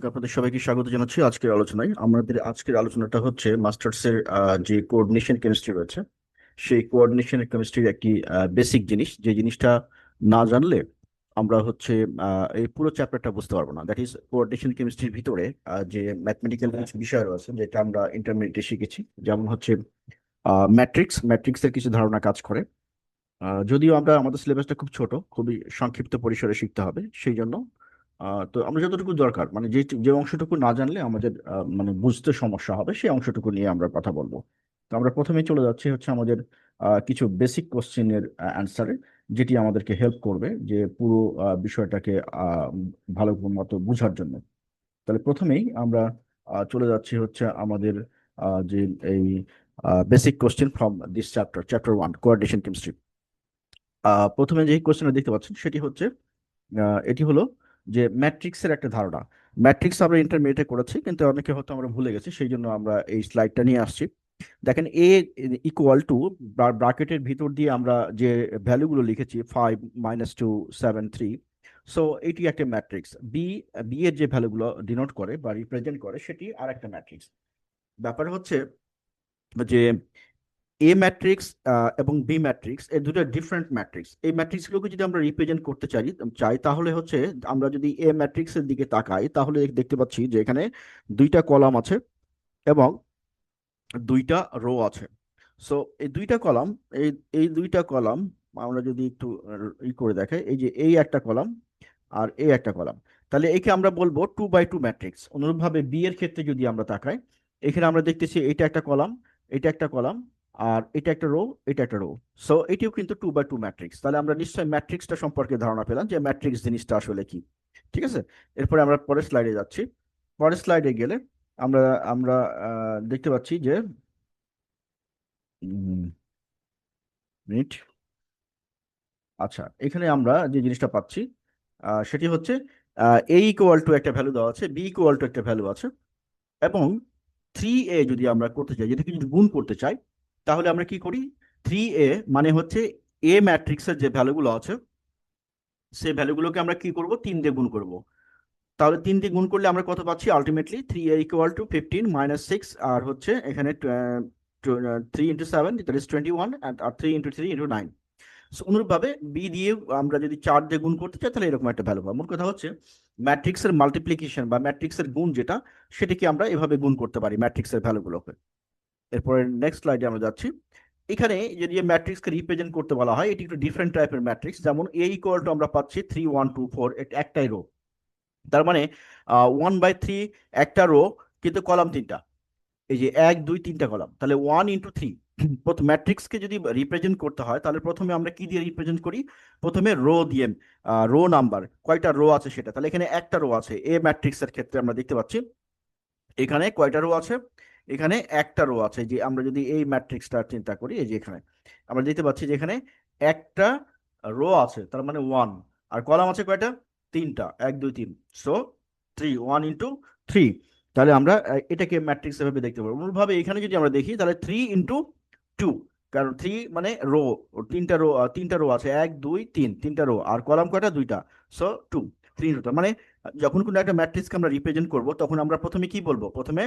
আসসালামু আপনাদের সবাইকে স্বাগত জানাচ্ছি আজকের আলোচনায়। আমাদের আজকের আলোচনাটা হচ্ছে মাস্টার্স এর আহ, যে কোঅর্ডিনেশন কেমিস্ট্রি রয়েছে সেই কোঅর্ডিনেশন কেমিস্ট্রির একটি বেসিক জিনিস। যে জিনিসটা না জানলে আমরা হচ্ছে এই পুরো চ্যাপ্টারটা বুঝতে পারব না। দ্যাট ইজ কোঅর্ডিনেশন কেমিস্ট্রির ভিতরে যে ম্যাথমেটিক্যাল কিছু বিষয় রয়েছে যেটা আমরা ইন্টারমিডিয়েটে শিখেছি যেমন হচ্ছে ম্যাট্রিক্স ম্যাট্রিক্সের কিছু ধারণা কাজ করে। যদিও আমরা আমাদের সিলেবাসটা খুব ছোট খুবই সংক্ষিপ্ত পরিসরে শিখতে হবে সেই জন্য তো আমরা যতটুকু দরকার মানে যে যে অংশটুকু না জানলে আমাদের মানে বুঝতে সমস্যা হবে, সেই অংশটুকু নিয়ে আমরা কথা বলব। তো আমরা প্রথমেই চলে যাচ্ছি হচ্ছে আমাদের কিছু বেসিক কোশ্চেনের অ্যান্সারে যেটি আমাদেরকে হেল্প করবে যে পুরো বিষয়টাকে ভালো মতো বোঝার জন্য। তাহলে প্রথমেই আমরা চলে যাচ্ছি হচ্ছে আমাদের যে এই basic question from this chapter chapter one coordination chemistry প্রথমে যে কোশ্চেনটা দেখতে পাচ্ছেন, সেটি হচ্ছে এটি হলো যে ম্যাট্রিক্সের একটা ধারণা। ম্যাট্রিক্স আমরা ইন্টারমিডিয়েটে করেছি, কিন্তু অনেকে হয়তো আমরা ভুলে গেছি, সেই জন্য আমরা এই স্লাইডটা নিয়ে আসছি। দেখেন এ ইকুয়াল টু ব্রাকেটের ভিতর দিয়ে আমরা যে ভ্যালুগুলো লিখেছি five minus two seven three so এটি একটা ম্যাট্রিক্স। বি বি এর যে ভ্যালুগুলো ডিনোট করে বা রিপ্রেজেন্ট করে, সেটি আর একটা ম্যাট্রিক্স। ব্যাপার হচ্ছে যে এ ম্যাট্রিক্স এবং বি ম্যাট্রিক্স এই দুটো ডিফারেন্ট ম্যাট্রিক্স এই ম্যাট্রিক্সগুলোকে যদি আমরা রিপ্রেজেন্ট করতে চাই চাই তাহলে হচ্ছে আমরা যদি এ ম্যাট্রিক্সের দিকে তাকাই, তাহলে দেখতে পাচ্ছি যে এখানে দুইটা কলাম আছে এবং দুইটা রো আছে। সো এই দুইটা কলাম এই এই দুইটা কলাম আমরা যদি একটু ই করে দেখাই, এই যে এই একটা কলাম আর এই একটা কলাম তাহলে একে আমরা বলব টু বাই টু ম্যাট্রিক্স অনুরূপভাবে বি এর ক্ষেত্রে যদি আমরা তাকাই, এখানে আমরা দেখতেছি এটা একটা কলাম এটা একটা কলাম আর এটা একটা রো এটা একটা রো সো এটিও কিন্তু টু বাই টু ম্যাট্রিক্স তাহলে আমরা নিশ্চয়ই ম্যাট্রিক্সটা সম্পর্কে ধারণা পেলাম যে ম্যাট্রিক্স জিনিসটা আসলে কি। ঠিক আছে? এরপরে আমরা পরের স্লাইডে যাচ্ছি। পরের স্লাইডে গেলে আমরা আমরা দেখতে পাচ্ছি যে মিনিট আচ্ছা এখানে আমরা যে জিনিসটা পাচ্ছি সেটি হচ্ছে এ ইকুয়াল টু একটা ভ্যালু দেওয়া আছে বি ইকুয়াল টু একটা ভ্যালু আছে। এবং থ্রি এ যদি আমরা করতে চাই, যেটাকে যদি গুণ করতে চাই তাহলে আমরা কি করি? থ্রি এ মানে হচ্ছে এ ম্যাট্রিক্সের যে ভ্যালুগুলো আছে, সেই ভ্যালুগুলোকে আমরা কি করব? তিন দিয়ে গুণ করব। তাহলে তিন দিয়ে গুণ করলে আমরা কত পাচ্ছি? Ultimately three A equal to fifteen minus six আর হচ্ছে এখানে three into seven that is twenty one R three into three into nine so অনুরূপভাবে বি দিয়ে আমরা যদি চার দিয়ে গুণ করতে চাই, তাহলে এরকম একটা ভ্যালু পাবো। মোট কথা হচ্ছে ম্যাট্রিক্সের মাল্টিপ্লিকেশন বা ম্যাট্রিক্সের গুণ যেটা, সেটাকে আমরা এভাবে গুণ করতে পারি ম্যাট্রিক্সের ভ্যালুগুলোকে এরপরে নেক্সট স্লাইডে আমরা যাচ্ছি। এখানে যদি ম্যাট্রিক্সকে রিপ্রেজেন্ট করতে বলা হয়, এটি একটু ডিফারেন্ট টাইপের ম্যাট্রিক্স যেমন এ ইকুয়াল টু আমরা পাচ্ছি থ্রি ওয়ান টু ফোর একটাই রো তার মানে ওয়ান বাই থ্রি একটা রো কিন্তু কলাম তিনটা। এই যে এক, দুই, তিনটা কলাম। তাহলে ওয়ান ইন্টু থ্রি প্রথম ম্যাট্রিক্সকে যদি রিপ্রেজেন্ট করতে হয়, তাহলে প্রথমে আমরা কি দিয়ে রিপ্রেজেন্ট করি? প্রথমে রো দিয়ে রো নাম্বার কয়টা রো আছে সেটা। তাহলে এখানে একটা রো আছে এ ম্যাট্রিক্সের ক্ষেত্রে আমরা দেখতে পাচ্ছি। এখানে কয়টা রো আছে? এখানে একটা রো আছে, যে আমরা যদি এই ম্যাট্রিক্সটা চিন্তা করি, এই যে এখানে, আমরা দেখতে পাচ্ছি যে এখানে একটা রো আছে, তার মানে ওয়ান আর কলাম আছে কয়টা? তিনটা, এক, দুই, তিন so three one into three তাহলে আমরা এটাকে ম্যাট্রিক্স এভাবে দেখতে পারব। অনুরূপভাবে এখানে যদি আমরা দেখি, তাহলে থ্রি ইন্টু টু কারণ থ্রি মানে রো তিনটা রো তিনটা রো আছে, এক, দুই, তিন, তিনটা রো আর কলাম কয়টা? দুইটা সো টু ইন্টু মানে যখন কোনো একটা ম্যাট্রিক্সকে আমরা রিপ্রেজেন্ট করব, তখন আমরা প্রথমে কি বলব? প্রথমে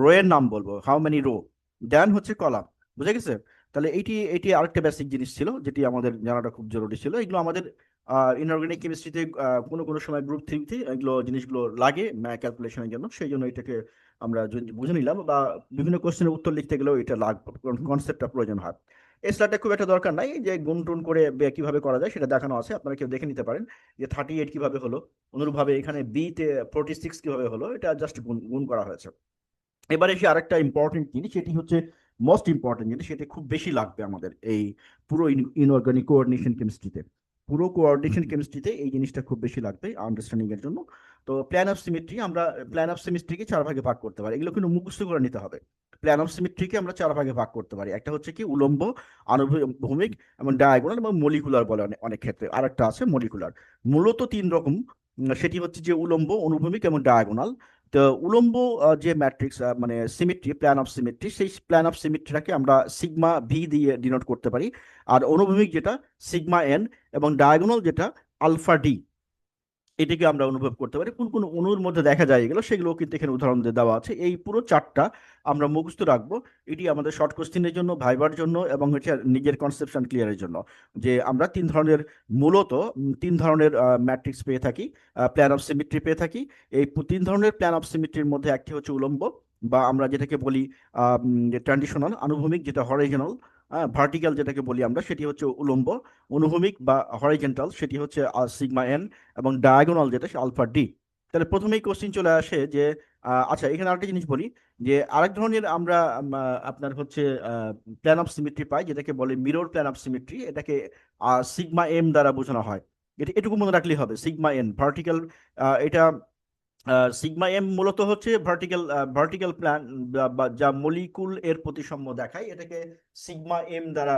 রো এর নাম বলব হাউ মেনি রো দেন হচ্ছে কলাম বুঝে গেছে? তাহলে এইটি এটি আরেকটা বেসিক জিনিস ছিল, যেটি আমাদের জানাটা খুব জরুরি ছিল। এগুলো আমাদের ইনঅর্গানিক কেমিস্ট্রিতে কোনো কোনো সময় গ্রুপ থ্রিতে এগুলো জিনিসগুলো লাগে ক্যালকুলেশনের জন্য, সেই জন্য এটাকে আমরা বুঝে নিলাম বা বিভিন্ন কোশ্চেনের উত্তর লিখতে গেলেও এটা লাগবে কনসেপ্টটা প্রয়োজন হয়। এই স্লাইডটা খুব একটা দরকার নাই যে গুণ টুন করে কীভাবে করা যায় সেটা দেখানো আছে আপনারা কেউ দেখে নিতে পারেন যে থার্টি এইট কীভাবে হলো অনুরূপভাবে এখানে বি তে ফোরটি সিক্স কীভাবে হলো এটা জাস্ট গুণ গুণ করা হয়েছে। এবারে এসে আরেকটা ইম্পর্টেন্ট জিনিস সেটি হচ্ছে মোস্ট ইম্পর্টেন্ট জিনিস সেটা খুব বেশি লাগবে আমাদের এই পুরো ইনঅর্গানিক কোঅর্ডিনেশন কেমিস্ট্রিতে পুরো কোঅর্ডিনেশন কেমিস্ট্রিতে এই জিনিসটা খুব বেশি লাগবে আন্ডারস্ট্যান্ডিং এর জন্য। তো প্ল্যান অফ সিমেট্রি আমরা প্ল্যান অফ সিমেট্রিকে চার ভাগে ভাগ করতে পারি এগুলো কিন্তু মুখস্থ করে নিতে হবে। প্ল্যান অফ সিমেট্রিকে আমরা চার ভাগে ভাগ করতে পারি। একটা হচ্ছে কি উলম্ব, আনুভূমিক এবং ডায়াগোনাল এবং মলিকুলার বলে অনেক ক্ষেত্রে। আরেকটা আছে মলিকুলার মূলত তিন রকম। সেটি হচ্ছে যে উলম্ব, অনুভূমিক এবং ডায়াগোনাল তো উলম্ব যে ম্যাট্রিক্স মানে সিমেট্রি প্ল্যান অফ সিমেট্রি সেই প্ল্যান অফ সিমেট্রিটাকে আমরা সিগমা ভি দিয়ে ডিনোট করতে পারি। আর অনুভূমিক যেটা সিগমা এন এবং ডায়াগোনাল যেটা আলফা ডি এটাকে আমরা অনুভব করতে পারি। কোন কোন অণুর মধ্যে দেখা যায় এগুলো সেগুলো কিন্তু এখানে উদাহরণ দিয়ে দেওয়া আছে। এই পুরো চারটা আমরা মুখস্থ রাখব। এটি আমাদের শর্ট কোশ্চেনের জন্য, ভাইবার জন্য এবং হচ্ছে নিজের কনসেপশন ক্লিয়ারের জন্য। যে আমরা তিন ধরনের, মূলত তিন ধরনের ম্যাট্রিক্স পেয়ে থাকি প্ল্যান অফ সিমিট্রি পেয়ে থাকি। এই তিন ধরনের প্ল্যান অফ সিমিট্রির মধ্যে একটি হচ্ছে উলম্ব বা আমরা যেটাকে বলি ট্র্যাডিশনাল আনুভূমিক, যেটা হরাইজনাল ভার্টিক্যাল যেটাকে বলি আমরা, সেটি হচ্ছে উলম্ব, অনুভূমিক বা হরাইজেন্টাল সেটি হচ্ছে সিগমা এন এবং ডায়াগোনাল যেটা, সে আলফা ডি তাহলে প্রথমেই কোশ্চিন চলে আসে যে আচ্ছা এখানে আরেকটা জিনিস বলি, যে আরেক ধরনের আমরা আপনার হচ্ছে প্ল্যান অফ সিমিট্রি পাই, যেটাকে বলে মিরর প্ল্যান অফ সিমিট্রি এটাকে সিগমা এম দ্বারা বোঝানো হয়। এটা এটুকু মনে রাখলেই হবে সিগমা এন ভার্টিক্যাল এটা সিগমা এম মূলত হচ্ছে ভার্টিক্যাল ভার্টিক্যাল প্ল্যান যা মলিকুল এর প্রতিসাম্য দেখায়, এটাকে সিগমা এম দ্বারা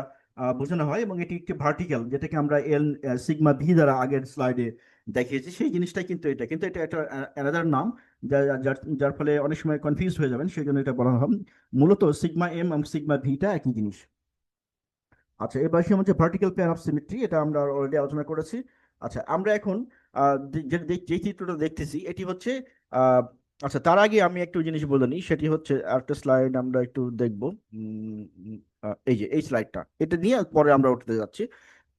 বোঝানো হয় এবং এটি একটি ভার্টিক্যাল যেটাকে আমরা এল সিগমা ভি দ্বারা আগের স্লাইডে দেখিয়েছি। সেই জিনিসটাই কিন্তু এটা কিন্তু এটা একটা অ্যানাদার নাম যার যার ফলে অনেক সময় কনফিউজ হয়ে যাবেন, সেই জন্য এটা বলা হয়। মূলত সিগমা এম এবং সিগমা ভিটা একই জিনিস। আচ্ছা এবার সে হচ্ছে ভার্টিক্যাল প্ল্যান অফ সিমেট্রি এটা আমরা অলরেডি আলোচনা করেছি। আচ্ছা আমরা এখন যে চিত্রটা দেখতেছি, এটি হচ্ছে আচ্ছা তার আগে আমি একটু জিনিস বলে নিই, সেটি হচ্ছে একটা স্লাইড আমরা একটু দেখব। এই যে, এই স্লাইডটা এটা নিয়ে পরে আমরা উঠতে যাচ্ছি।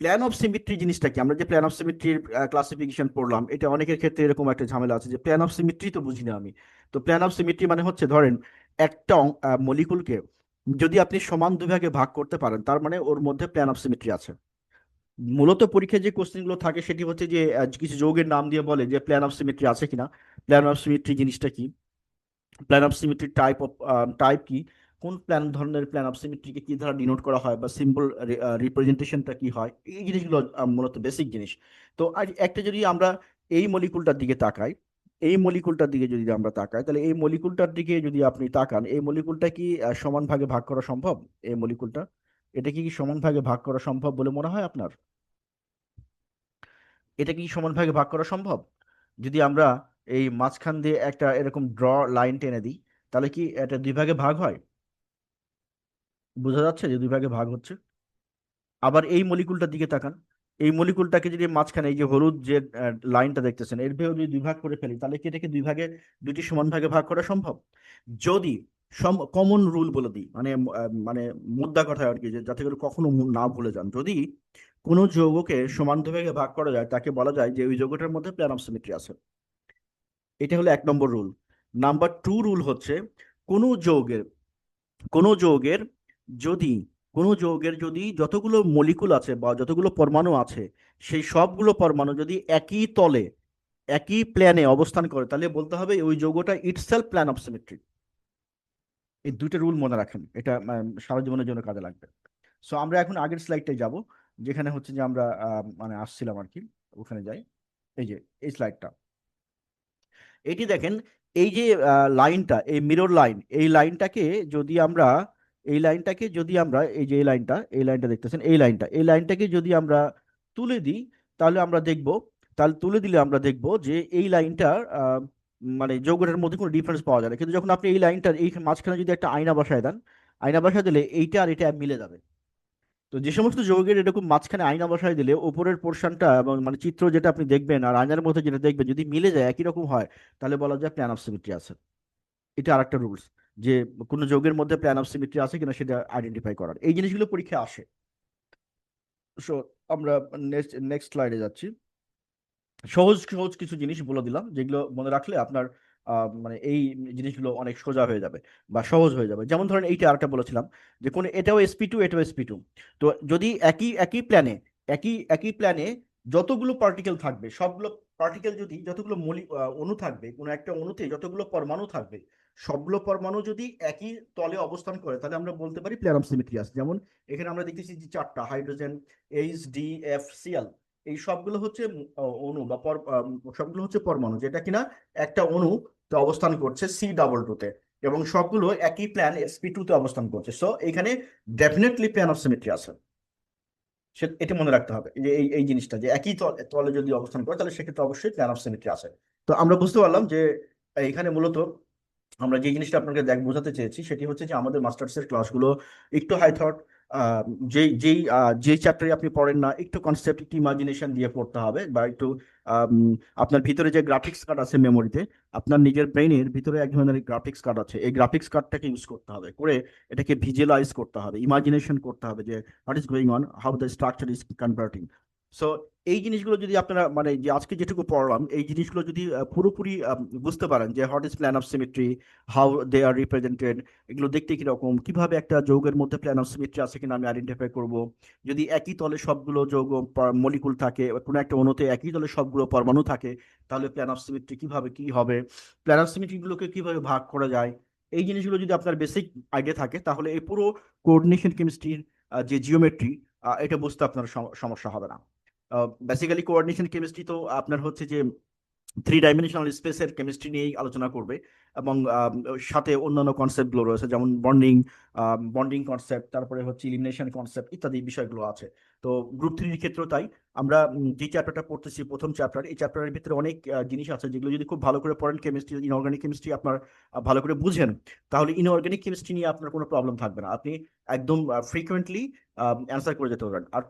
প্ল্যান অফ সিমেট্রি জিনিসটা কি? আমরা যে প্ল্যান অফ সিমেট্রির ক্লাসিফিকেশন পড়লাম, এটা অনেকের ক্ষেত্রে এরকম একটা ঝামেলা আছে যে প্ল্যান অফ সিমিট্রি তো বুঝি না আমি। তো প্ল্যান অফ সিমিট্রি মানে হচ্ছে, ধরেন, একটা মলিকুলকে যদি আপনি সমান দুভাগে ভাগ করতে পারেন, তার মানে ওর মধ্যে প্ল্যান অফ সিমেট্রি আছে। মূলত পরীক্ষায় যে কোশ্চেনগুলো থাকে সেটি হচ্ছে যে কিছু যৌগের নাম দিয়ে বলে যে প্ল্যান অফ সিমেট্রি আছে কিনা। প্ল্যান অফ সিমেট্রি জিনিসটা কি? Plane of symmetry type of type কি? কোন প্ল্যান ধরনের প্ল্যান অফ সিমেট্রিকে কি দ্বারা ডিনোট করা হয় বা সিম্বল রিপ্রেজেন্টেশনটা কি হয়? এই জিনিসগুলো মূলত বেসিক জিনিস। তো আর একটা যদি আমরা এই মলিকুলটার দিকে তাকাই, এই মলিকুলটার দিকে যদি আমরা তাকাই, তাহলে এই মলিকুলটার দিকে যদি আপনি তাকান, এই মলিকুলটা কি সমান ভাগে ভাগ করা সম্ভব? এই মলিকুলটা এটা কি সমান ভাগে ভাগ করা সম্ভব বলে মনে হয় আপনার? এটা কি সমান ভাগে ভাগ করা সম্ভব? যদি আমরা এই মাঝখান দিয়ে একটা এরকম ড্র লাইন টেনে দিই, তাহলে কি এটা দুই ভাগে ভাগ হয়? বোঝা যাচ্ছে যে দুই ভাগে ভাগ হচ্ছে? আবার এই মলিকুলটার দিকে তাকান। এই মলিকুলটাকে যদি মাঝখানে এই যে হলুদ যে লাইনটা দেখতেছেন, এর ভেবে যদি দুই ভাগ করে ফেলি, তাহলে কি এটাকে দুই ভাগে দুটি সমান ভাগে ভাগ করা সম্ভব? যদি সম কমন রুল বলে দিই মানে মানে মুদ্রা কথা আর কি যাতে করে কখনো না ভুলে যান, যদি কোনো যৌগকে সমান দুভাগে ভাগ করা যায়, তাকে বলা যায় যে ওই যৌগটার মধ্যে প্ল্যান অফ সিমেট্রি আছে। এটা হলো এক number rule. Number two rule হচ্ছে, কোনো যৌগের কোনো যৌগের যদি, কোনো যৌগের যদি যতগুলো মলিকুল আছে বা যতগুলো পরমাণু আছে, সেই সবগুলো পরমাণু যদি একই তলে, একই প্ল্যানে অবস্থান করে, তাহলে বলতে হবে ওই যৌগটা ইটসেলফ প্ল্যান অফ সিমেট্রি এই দুইটা রুল মনে রাখেন। এটা সারা জীবনের জন্য কাজে লাগবে। সো আমরা এখন আগের স্লাইডটাই যাব। যেখানে হচ্ছে যে আমরা মানে আসছিলাম আর কি ওখানে যাই। এই যে এই স্লাইডটা এটি দেখেন এই যে লাইনটা এই মিরর লাইন এই লাইনটাকে যদি আমরা এই লাইনটাকে যদি আমরা এই যে এই লাইনটা এই লাইনটা দেখতেছেন এই লাইনটা এই লাইনটাকে যদি আমরা তুলে দিই তাহলে আমরা দেখব তাহলে তুলে দিলে আমরা দেখব যে এই লাইনটার আহ, মানে যৌগটার মধ্যে কোনো ডিফারেন্স পাওয়া যায় না। কিন্তু যখন আপনি এই লাইনটার এই মাঝখানে যদি একটা আয়না বসায় দেন আয়না বসায় দিলে এইটা আর এটা মিলে যাবে। তো যে সমস্ত যোগের এরকম মাঝখানে আয়না বসায় দিলে উপরের পোর্শনটা এবং মানে চিত্র যেটা আপনি দেখবেন আর আয়নার মধ্যে যেটা দেখবেন যদি মিলে যায় একই রকম হয়, তাহলে বলা যায় প্ল্যান অফ সিমিট্রি আছে। এটা আর একটা রুলস যে কোনো যোগের মধ্যে প্ল্যান অফ সিমিট্রি আছে কিনা সেটা আইডেন্টিফাই করার। এই জিনিসগুলো পরীক্ষায় আসে। সো আমরা নেক্সট নেক্সট স্লাইডে যাচ্ছি। সহজ সহজ কিছু জিনিস বলে দিলাম যেগুলো মনে রাখলে আপনার মানে এই জিনিসগুলো অনেক সোজা হয়ে যাবে বা সহজ হয়ে যাবে। যেমন ধরেন এইটা আরেকটা বলেছিলাম যে কোন এটাও এসপি টু এটাও এসপি টু তো যদি একই একই প্ল্যানে একই একই প্ল্যানে যতগুলো পার্টিকেল থাকবে সবগুলো পার্টিকেল যদি যতগুলো মলি আহ, অণু থাকবে কোনো একটা অণুতে যতগুলো পরমাণু থাকবে সবগুলো পরমাণু যদি একই তলে অবস্থান করে তাহলে আমরা বলতে পারি প্ল্যান অফ সিমেট্রি আছে যেমন এখানে আমরা দেখতেছি যে চারটা hydrogen H D F CL এই সবগুলো হচ্ছে অণু বা সবগুলো হচ্ছে পরমাণু, যেটা কিনা একটা অণু অবস্থান করছে সি ডাবল টুতে এবং সবগুলো একই প্ল্যান এসপি টুতে অবস্থান করছে। সো এখানে ডেফিনেটলি প্ল্যান অফ সিমেট্রি আছে। সে, এটা মনে রাখতে হবে যে এই এই জিনিসটা যে একই তলে যদি অবস্থান করে তাহলে সেক্ষেত্রে অবশ্যই প্ল্যান অফ সিমেট্রি আছে। তো আমরা বুঝতে পারলাম যে এখানে মূলত আমরা যে জিনিসটা আপনাকে দেখ, বোঝাতে চেয়েছি সেটি হচ্ছে যে আমাদের মাস্টার্সের ক্লাসগুলো একটু হাই থট যেই যেই যে চ্যাপ্টারে আপনি পড়েন না, একটু কনসেপ্ট একটু ইমাজিনেশন দিয়ে পড়তে হবে বা একটু আপনার ভিতরে যে গ্রাফিক্স কার্ড আছে মেমোরিতে আপনার নিজের ব্রেনের ভিতরে এক ধরনের গ্রাফিক্স কার্ড আছে। এই গ্রাফিক্স কার্ডটাকে ইউজ করতে হবে, করে এটাকে ভিজুয়ালাইজ করতে হবে ইমাজিনেশন করতে হবে যে what is going on how the structure is converting so এই জিনিসগুলো যদি আপনারা মানে যে আজকে যেটুকু পড়লাম, এই জিনিসগুলো যদি পুরোপুরি বুঝতে পারেন যে what is plane of symmetry how they are represented এগুলো দেখতে কীরকম, কীভাবে একটা যৌগের মধ্যে প্ল্যান অফ সিমেট্রি আছে কিনা আমি আইডেন্টিফাই করব। যদি একই তলে সবগুলো যৌগ মলিকুল থাকে কোনো একটা অণুতে একই তলে সবগুলো পরমাণু থাকে, তাহলে প্ল্যান অফ সিমেট্রি কীভাবে কি হবে প্ল্যান অফ সিমেট্রিগুলোকে কীভাবে ভাগ করা যায়, এই জিনিসগুলো যদি আপনার বেসিক আইডিয়া থাকে, তাহলে এই পুরো কোঅর্ডিনেশন কেমিস্ট্রির যে জিওমেট্রি এটা বুঝতে আপনার সমস্যা হবে না। বেসিক্যালি কোঅর্ডিনেশন কেমিস্ট্রি তো আপনার হচ্ছে যে থ্রি ডাইমেনশনাল স্পেসের কেমিস্ট্রি নিয়েই আলোচনা করবে এবং সাথে অন্যান্য কনসেপ্টগুলো রয়েছে, যেমন বন্ডিং বন্ডিং কনসেপ্ট তারপরে হচ্ছে ইলিমিনেশন কনসেপ্ট ইত্যাদি বিষয়গুলো আছে। তো গ্রুপ থ্রির ক্ষেত্রেও তাই। আমরা যে চ্যাপ্টারটা পড়তেছি, প্রথম চ্যাপ্টার এই চ্যাপ্টারের ভিতরে অনেক জিনিস আছে যেগুলো যদি খুব ভালো করে পড়েন কেমিস্ট্রি ইনঅর্গানিক কেমিস্ট্রি আপনার ভালো করে বুঝেন, তাহলে ইনঅর্গানিক কেমিস্ট্রি নিয়ে আপনার কোনো প্রবলেম থাকবে না। আপনি একদম ফ্রিকোয়েন্টলি অ্যান্সার করে যেতে পারবেন। আর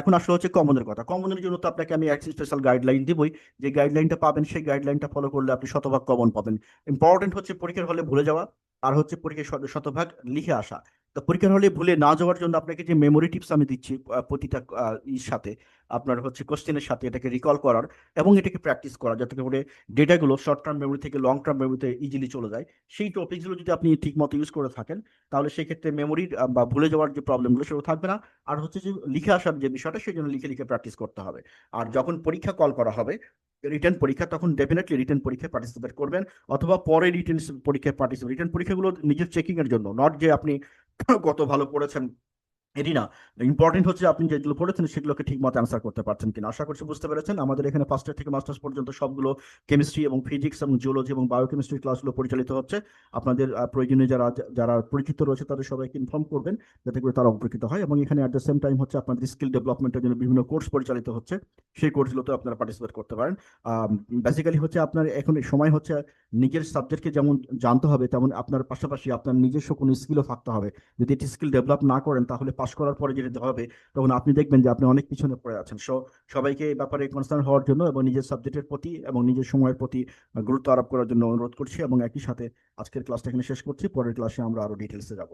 এখন আসলে হচ্ছে কমনের কথা। কমনের জন্য তো আপনাকে আমি এক স্পেশাল গাইডলাইন দিবই। যে গাইডলাইনটা পাবেন, সেই গাইডলাইনটা ফলো করলে আপনি শতভাগ কমন পাবেন। ইম্পর্টেন্ট হচ্ছে পরীক্ষার হলে ভুলে যাওয়া, আর হচ্ছে পরীক্ষায় শতভাগ লিখে আসা। পরীক্ষার হলে ভুলে না যাওয়ার জন্য আপনাকে যে মেমোরি টিপস আমি দিচ্ছি প্রতিটা ইর সাথে, আপনার হচ্ছে কোশ্চেনের সাথে এটাকে রিকল করার এবং এটাকে প্র্যাকটিস করা যাতে করে ডেটাগুলো শর্ট টার্ম মেমোরি থেকে লং টার্ম মেমোরিতে ইজিলি চলে যায়। সেই টপিকগুলো যদি আপনি ঠিক মতো ইউজ করে থাকেন, তাহলে সেক্ষেত্রে মেমোরির বা ভুলে যাওয়ার যে প্রবলেমগুলো সেগুলো থাকবে না। আর হচ্ছে যে লিখে আসার যে বিষয়টা সেই জন্য লিখে লিখে প্র্যাকটিস করতে হবে। আর যখন পরীক্ষা কল করা হবে রিটার্ন পরীক্ষা, তখন ডেফিনেটলি রিটার্ন পরীক্ষায় পার্টিসিপেট করবেন অথবা পরে রিটার্ন পরীক্ষায় পার্টিসিপেট রিটার্ন পরীক্ষাগুলো নিজের চেকিং এর জন্য নট যে আপনি কত ভালো পড়েছেন। এটি না। ইম্পর্টেন্ট হচ্ছে আপনি যেগুলো পড়েছেন সেগুলোকে ঠিক মতো অ্যান্সার করতে পারছেন কিনা। আশা করছি বুঝতে পেরেছেন। আমাদের এখানে ফার্স্ট ইয়ার থেকে মাস্টার্স পর্যন্ত সবগুলো কেমিস্ট্রি এবং ফিজিক্স এবং জিওলজি এবং বায়োকেমিস্ট্রি ক্লাসগুলো পরিচালিত হচ্ছে। আপনাদের প্রয়োজনীয় যারা যারা পরিচিত রয়েছে তাদের সবাইকে ইনফর্ম করবেন যাতে করে তারা উপকৃত হয় এবং এখানে অ্যাট দ্য সেম টাইম হচ্ছে আপনাদের স্কিল ডেভেলপমেন্টের জন্য বিভিন্ন কোর্স পরিচালিত হচ্ছে। সেই কোর্সগুলোতে আপনারা পার্টিসিপেট করতে পারেন। বেসিক্যালি হচ্ছে আপনার এখন সময় হচ্ছে নিজের সাবজেক্টকে যেমন জানতে হবে তেমন আপনার পাশাপাশি আপনার নিজস্ব কোনো স্কিলও থাকতে হবে। যদি এটি স্কিল ডেভেলপ না করেন তাহলে পাশ করার পরে যেটা হবে, তখন আপনি দেখবেন যে আপনি অনেক পিছনে পড়ে আছেন। সো, সবাইকে এই ব্যাপারে কনসার্ন হওয়ার জন্য এবং নিজের সাবজেক্টের প্রতি এবং নিজের সময়ের প্রতি গুরুত্ব আরোপ করার জন্য অনুরোধ করছি এবং একই সাথে আজকের ক্লাসটা এখানে শেষ করছি। পরের ক্লাসে আমরা আরও ডিটেলসে যাব।